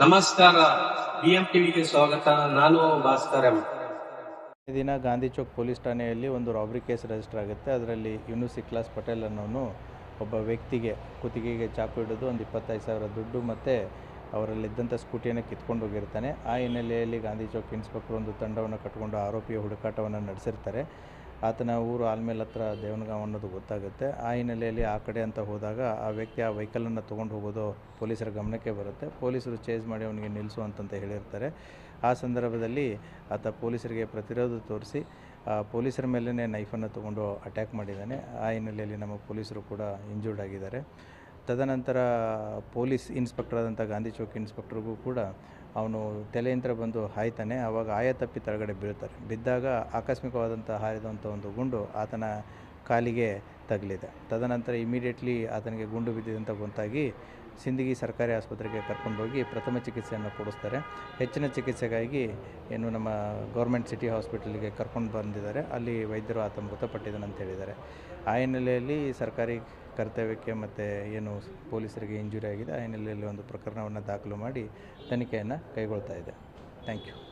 ನಮಸ್ಕಾರ. ಬಿಎಂ ಟಿವಿಗೆ ಸ್ವಾಗತ. ನಾನು ಭಾಸ್ಕರ್ ಎಂ. ದಿನ ಗಾಂಧಿ ಚೌಕ್ ಪೊಲೀಸ್ ಠಾಣೆಯಲ್ಲಿ ಒಂದು ರಾಬ್ರಿ ಕೇಸ್ ರಿಜಿಸ್ಟರ್ ಆಗುತ್ತೆ. ಅದರಲ್ಲಿ ಯೂನುಸ್ ಇಕ್ಲಾಸ್ ಪಟೇಲ್ ಅನ್ನೋನು ಒಬ್ಬ ವ್ಯಕ್ತಿಗೆ ಕುತ್ತಿಗೆಗೆ ಚಾಕು ಹಿಡಿದು ಒಂದು ಇಪ್ಪತ್ತೈದು ಸಾವಿರ ದುಡ್ಡು ಮತ್ತು ಅವರಲ್ಲಿದ್ದಂಥ ಸ್ಕೂಟಿಯನ್ನು ಕಿತ್ಕೊಂಡು ಹೋಗಿರ್ತಾನೆ. ಆ ಹಿನ್ನೆಲೆಯಲ್ಲಿ ಗಾಂಧಿ ಚೌಕ್ ಇನ್ಸ್ಪೆಕ್ಟರ್ ಒಂದು ತಂಡವನ್ನು ಕಟ್ಟಿಕೊಂಡು ಆರೋಪಿಯ ಹುಡುಕಾಟವನ್ನು ನಡೆಸಿರ್ತಾರೆ. ಆತನ ಊರು ಆಲ್ಮೇಲ್ ಹತ್ರ ದೇವನಗಾಂವ್ ಅನ್ನೋದು ಗೊತ್ತಾಗುತ್ತೆ. ಆ ಹಿನ್ನೆಲೆಯಲ್ಲಿ ಆ ಕಡೆ ಅಂತ ಹೋದಾಗ ಆ ವ್ಯಕ್ತಿ ಆ ವೆಹಿಕಲನ್ನು ತೊಗೊಂಡು ಹೋಗೋದು ಪೊಲೀಸರ ಗಮನಕ್ಕೆ ಬರುತ್ತೆ. ಪೊಲೀಸರು ಚೇಸ್ ಮಾಡಿ ಅವನಿಗೆ ನಿಲ್ಲಿಸು ಅಂತಂತ ಹೇಳಿರ್ತಾರೆ. ಆ ಸಂದರ್ಭದಲ್ಲಿ ಆತ ಪೊಲೀಸರಿಗೆ ಪ್ರತಿರೋಧ ತೋರಿಸಿ ಪೊಲೀಸರ ಮೇಲೇ ನೈಫನ್ನು ತೊಗೊಂಡು ಅಟ್ಯಾಕ್ ಮಾಡಿದ್ದಾನೆ. ಆ ಹಿನ್ನೆಲೆಯಲ್ಲಿ ನಮ್ಮ ಪೊಲೀಸರು ಕೂಡ ಇಂಜೂರ್ಡ್ ಆಗಿದ್ದಾರೆ. ತದನಂತರ ಪೊಲೀಸ್ ಇನ್ಸ್ಪೆಕ್ಟರ್ ಆದಂಥ ಗಾಂಧಿ ಚೌಕ್ ಇನ್ಸ್ಪೆಕ್ಟರ್ಗೂ ಕೂಡ ಅವನು ತಲೆಯಂತ್ರ ಬಂದು ಹಾಯ್ತಾನೆ. ಆವಾಗ ಆಯ ತಪ್ಪಿ ತಳಗಡೆ ಬೀಳ್ತಾರೆ. ಬಿದ್ದಾಗ ಆಕಸ್ಮಿಕವಾದಂಥ ಹಾರಿದಂಥ ಒಂದು ಗುಂಡು ಆತನ ಕಾಲಿಗೆ ತಗಲಿದೆ ತದನಂತರ ಇಮಿಡಿಯೇಟ್ಲಿ ಆತನಿಗೆ ಗುಂಡು ಬಿದ್ದಿದೆ ಅಂತ ಗೊತ್ತಾಗಿ ಸಿಂದಗಿ ಸರ್ಕಾರಿ ಆಸ್ಪತ್ರೆಗೆ ಕರ್ಕೊಂಡೋಗಿ ಪ್ರಥಮ ಚಿಕಿತ್ಸೆಯನ್ನು ಕೊಡಿಸ್ತಾರೆ. ಹೆಚ್ಚಿನ ಚಿಕಿತ್ಸೆಗಾಗಿ ಏನು ನಮ್ಮ ಗೌರ್ಮೆಂಟ್ ಸಿಟಿ ಹಾಸ್ಪಿಟಲ್ಗೆ ಕರ್ಕೊಂಡು ಬಂದಿದ್ದಾರೆ. ಅಲ್ಲಿ ವೈದ್ಯರು ಆತ ಮೃತಪಟ್ಟಿದ್ದಾನೆ ಅಂತ ಹೇಳಿದ್ದಾರೆ. ಆ ಹಿನ್ನೆಲೆಯಲ್ಲಿ ಸರ್ಕಾರಿ ಕರ್ತವ್ಯಕ್ಕೆ ಮತ್ತು ಏನು ಪೊಲೀಸರಿಗೆ ಇಂಜುರಿ ಆಗಿದೆ. ಆ ಹಿನ್ನೆಲೆಯಲ್ಲಿ ಒಂದು ಪ್ರಕರಣವನ್ನು ದಾಖಲು ಮಾಡಿ ತನಿಖೆಯನ್ನು ಕೈಗೊಳ್ತಾ ಇದೆ. Thank you.